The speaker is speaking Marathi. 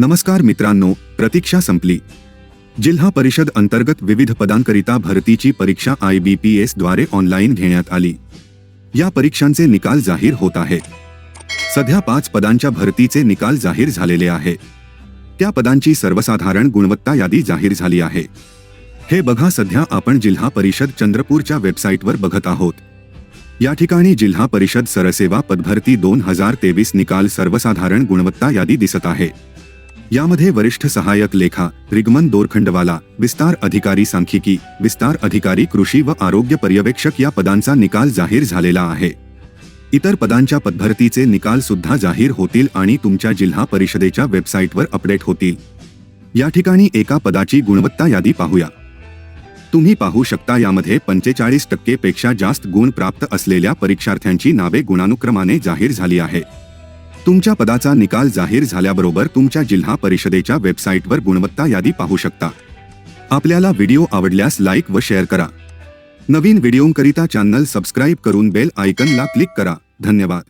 नमस्कार मित्रांनो प्रतीक्षा संपली. जिल्हा परिषद अंतर्गत विविध पदांकरिता भरतीची परीक्षा आय बी पी एसद्वारे ऑनलाईन घेण्यात आली. या परीक्षांचे निकाल जाहीर होत आहेत. सध्या पाच पदांच्या भरतीचे निकाल जाहीर झालेले आहे. त्या पदांची सर्वसाधारण गुणवत्ता यादी जाहीर झाली आहे. हे बघा सध्या आपण जिल्हा परिषद चंद्रपूरच्या वेबसाईटवर बघत आहोत. या ठिकाणी जिल्हा परिषद सरसेवा पदभरती दोन हजार तेवीस निकाल सर्वसाधारण गुणवत्ता यादी दिसत आहे. यामध्ये वरिष्ठ सहाय्यक लेखा रिगमन दोरखंडवाला विस्तार अधिकारी सांख्यिकी विस्तार अधिकारी कृषी व आरोग्य पर्यवेक्षक या पदांचा निकाल जाहीर झालेला आहे. इतर पदांच्या पदभरतीचे निकाल सुद्धा जाहीर होतील आणि तुमच्या जिल्हा परिषदेच्या वेबसाईटवर अपडेट होतील. या ठिकाणी एका पदाची गुणवत्ता यादी पाहूया. तुम्ही पाहू शकता यामध्ये पंचेचाळीस टक्केपेक्षा जास्त गुण प्राप्त असलेल्या परीक्षार्थ्यांची नावे गुणानुक्रमाने जाहीर झाली आहे. तुमच्या पदाचा निकाल जाहीर झाल्याबरोबर तुमच्या जिल्हा परिषदेच्या वेबसाईटवर गुणवत्ता यादी पाहू शकता. आपल्याला व्हिडिओ आवडल्यास लाईक व शेअर करा. नवीन व्हिडिओंकरिता चॅनल सबस्क्राईब करून बेल आयकनला क्लिक करा. धन्यवाद.